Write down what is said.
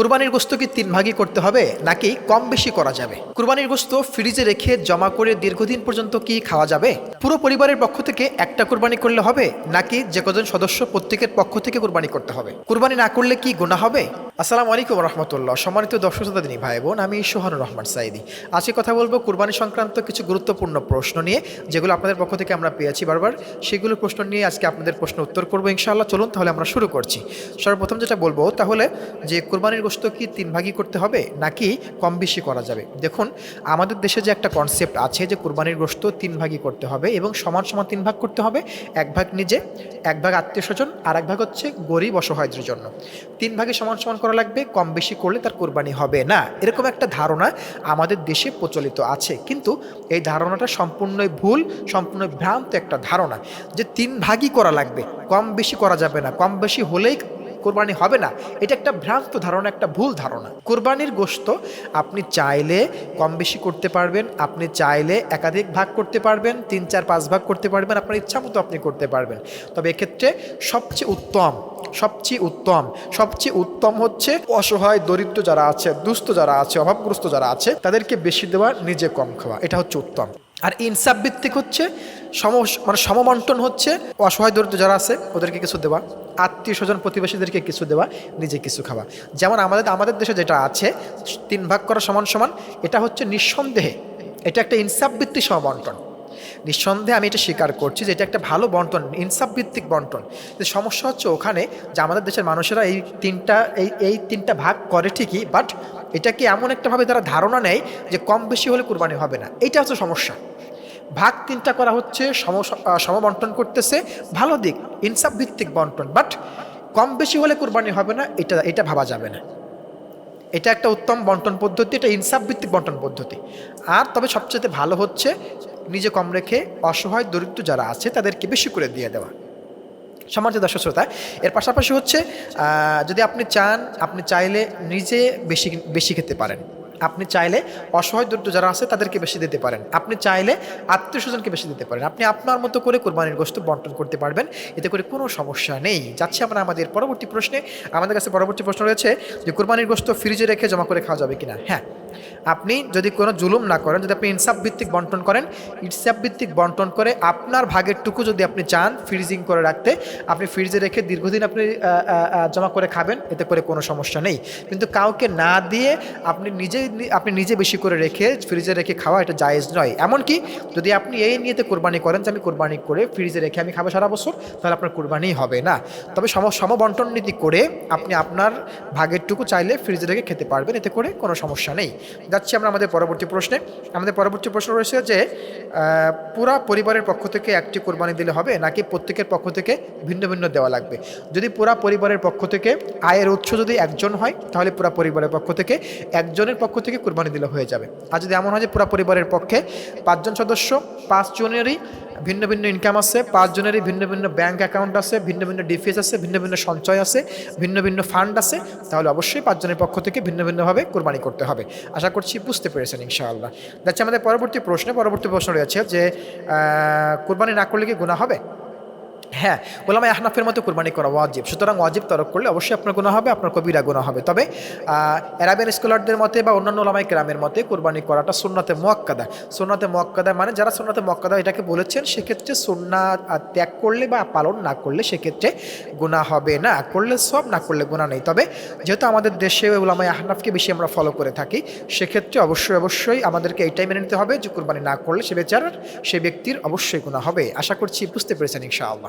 কুরবানির গোস্ত কি তিন ভাগই করতে হবে, নাকি কম বেশি করা যাবে? কুরবানির গোস্ত ফ্রিজে রেখে জমা করে দীর্ঘদিন পর্যন্ত কি খাওয়া যাবে? পুরো পরিবারের পক্ষ থেকে একটা কুরবানি করলে হবে, নাকি যে কজন সদস্য প্রত্যেকের পক্ষ থেকে কুরবানি করতে হবে? কুরবানি না করলে কি গোনা হবে? আসসালামু আলাইকুম রহমতুল্লাহ। সম্মানিত দর্শক শ্রোতা দিনী ভাই বোন আমি সোহানুর রহমান সাইদি। আজকে কথা বলব কুরবানি সংক্রান্ত কিছু গুরুত্বপূর্ণ প্রশ্ন নিয়ে, যেগুলো আপনাদের পক্ষ থেকে আমরা পেয়েছি বারবার। সেগুলো প্রশ্ন নিয়ে আজকে আপনাদের প্রশ্ন উত্তর করব ইনশাআল্লাহ। চলুন তাহলে আমরা শুরু করছি। সর্বপ্রথম যেটা বলব, তাহলে যে কুরবানির গোস্ত কি তিন ভাগই করতে হবে, নাকি কম বেশি করা যাবে? দেখুন, আমাদের দেশে যে একটা কনসেপ্ট আছে যে কুরবানির গোস্ত তিন ভাগই করতে হবে এবং সমান সমান তিন ভাগ করতে হবে। এক ভাগ নিজে, এক ভাগ আত্মীয় স্বজন, আর এক ভাগ হচ্ছে গরিব অসহায়দের জন্য। তিন ভাগে সমান সমান করা লাগবে, কম বেশি করলে তার কোরবানি হবে না। এরকম একটা ধারণা আমাদের দেশে প্রচলিত আছে। কিন্তু এই ধারণাটা সম্পূর্ণই ভুল, সম্পূর্ণ ভ্রান্ত একটা ধারণা যে তিন ভাগই করা লাগবে। কম বেশি করা যাবে না, কম বেশি হলেই কোরবানি হবে না, এটা একটা ভ্রান্ত ধারণা, একটা ভুল ধারণা। কোরবানির গোস্ত আপনি চাইলে কম বেশি করতে পারবেন, আপনি চাইলে একাধিক ভাগ করতে পারবেন, তিন, চার, পাঁচ ভাগ করতে পারবেন, আপনার ইচ্ছা মতো আপনি করতে পারবেন। তবে এক্ষেত্রে সবচেয়ে উত্তম সবচেয়ে উত্তম সবচেয়ে উত্তম হচ্ছে অসহায়, দরিদ্র যারা আছে, দুস্থ যারা আছে, অভাবগ্রস্ত যারা আছে, তাদেরকে বেশি দেওয়া, নিজে কম খাওয়া, এটা হচ্ছে উত্তম। আর ইনসাফ ভিত্তিক হচ্ছে, সম মানে সমবন্টন হচ্ছে, অসহায় দরিদ্র যারা আছে, ওদেরকে কিছু দেওয়া, আত্মীয় স্বজন প্রতিবেশীদেরকে কিছু দেওয়া, নিজে কিছু খাওয়া। যেমন আমাদের আমাদের দেশে যেটা আছে, তিন ভাগ করা সমান সমান, এটা হচ্ছে নিঃসন্দেহে, এটা একটা ইনসাফ ভিত্তিক সমবন্টন। নিঃসন্দেহে আমি এটা স্বীকার করছি যে এটা একটা ভালো বন্টন, ইনসাফ ভিত্তিক বন্টন। যে সমস্যা হচ্ছে ওখানে যে আমাদের দেশের মানুষেরা এই তিনটা, এই এই তিনটা ভাগ করে ঠিকই বাট এটাকে এমন একটাভাবে তারা ধারণা নেয় যে কম বেশি হলে কুরবানি হবে না। এটা হচ্ছে সমস্যা। ভাগ তিনটা করা হচ্ছে, সম সমবন্টন করতেছে। ভালো দিক, ইনসাফ ভিত্তিক বন্টন। বাট কম বেশি হলে কুরবানি হবে না, এটা এটা ভাবা যাবে না। এটা একটা উত্তম বন্টন পদ্ধতি, এটা ইনসাফ ভিত্তিক বন্টন পদ্ধতি। আর তবে সবচেয়ে ভালো হচ্ছে, নিজে কম রেখে অসহায়, দরিদ্র যারা আছে, তাদেরকে বেশি করে দিয়ে দেওয়া। সমাজ দর্শক শ্রোতা এর পাশাপাশি হচ্ছে যদি আপনি চান, আপনি চাইলে নিজে বেশি বেশি খেতে পারেন। আপনি চাইলে অসহায় দরিদ্র যারা আছে, তাদেরকে বেশি দিতে পারেন। আপনি চাইলে আত্মীয় স্বজনকে বেশি দিতে পারেন। আপনি আপনার মতো করে কোরবানির গোস্ত বন্টন করতে পারবেন, এতে করে কোনো সমস্যা নেই। যাচ্ছি আমরা আমাদের পরবর্তী প্রশ্নে। আমাদের কাছে পরবর্তী প্রশ্ন রয়েছে যে, কোরবানির গোস্ত ফ্রিজে রেখে জমা করে খাওয়া যাবে কিনা? হ্যাঁ আপনি যদি কোনো জুলুম না করেন, যদি আপনি ইনসাফ ভিত্তিক বন্টন করেন, ইনসাফ ভিত্তিক বন্টন করে আপনার ভাগের টুকু যদি আপনি চান ফ্রিজিং করে রাখতে, আপনি ফ্রিজে রেখে দীর্ঘদিন আপনি জমা করে খাবেন, এতে করে কোনো সমস্যা নেই। কিন্তু কাউকে না দিয়ে আপনি নিজে আপনি নিজে বেশি করে রেখে ফ্রিজে রেখে খাওয়া এটা জায়েজ নয়। এমনকি যদি আপনি এই নিয়েতে কোরবানি করেন যে আমি কোরবানি করে ফ্রিজে রেখে আমি খাব সারা বছর, তাহলে আপনার কোরবানি হবে না। তবে সম, সমবন্টন নীতি করে আপনি আপনার ভাগের টুকু চাইলে ফ্রিজে রেখে খেতে পারবেন, এতে করে কোনো সমস্যা নেই। যাচ্ছি আমরা আমাদের পরবর্তী প্রশ্নে। আমাদের পরবর্তী প্রশ্ন রয়েছে যে পুরা পরিবারের পক্ষ থেকে একটি কোরবানি দিলে হবে নাকি প্রত্যেকের পক্ষ থেকে ভিন্ন ভিন্ন দেওয়া লাগবে? যদি পুরা পরিবারের পক্ষ থেকে আয়ের উৎস যদি একজন হয়, তাহলে পুরা পরিবারের পক্ষ থেকে একজনের পক্ষ থেকে কোরবানি দিলে হয়ে যাবে। আর যদি এমন হয় যে পুরা পরিবারের পক্ষে পাঁচজন সদস্য পাঁচজনেরই ভিন্ন ভিন্ন ইনকাম আছে, পাঁচজনেরই ভিন্ন ভিন্ন ব্যাঙ্ক অ্যাকাউন্ট আছে, ভিন্ন ভিন্ন ডিফেস আছে, ভিন্ন ভিন্ন সঞ্চয় আছে, ভিন্ন ভিন্ন ফান্ড আছে, তাহলে অবশ্যই পাঁচজনের পক্ষ থেকে ভিন্ন ভিন্নভাবে কোরবানি করতে হবে। আশা করছি বুঝতে পেরেছেন ইনশাআল্লাহ। যাচ্ছে আমাদের পরবর্তী প্রশ্নে, পরবর্তী প্রশ্ন রয়েছে যে কোরবানি না করলে কি গুণা হবে? হ্যাঁ ওলামা আহনাফের মতো কোরবানি করা ওয়াজিব। সুতরাং ওয়াজিব তরক করলে অবশ্যই আপনার গুণা হবে, আপনার কবিরা গুণা হবে। তবে অ্যারাবিয়ান স্কলারদের মতে বা অন্যান্য ওলামাই কেরামের মতে কোরবানি করাটা সুন্নাতে মোয়াক্কাদা। সুন্নাতে মোয়াক্কাদা মানে যারা সুন্নাতে মোয়াক্কাদা এটাকে বলেছেন, সেক্ষেত্রে সুন্না ত্যাগ করলে বা পালন না করলে সেক্ষেত্রে গুণা হবে না। করলে সব, না করলে গুণা নেই। তবে, যেহেতু আমাদের দেশে ওলামাই আহনাফকে বেশি আমরা ফলো করে থাকি, সেক্ষেত্রে অবশ্যই অবশ্যই আমাদেরকে এইটাই মেনে নিতে হবে যে কোরবানি না করলে সে বেচারার, সে ব্যক্তির অবশ্যই গুণা হবে। আশা করছি বুঝতে পেরেছেন ইনশাআল্লাহ।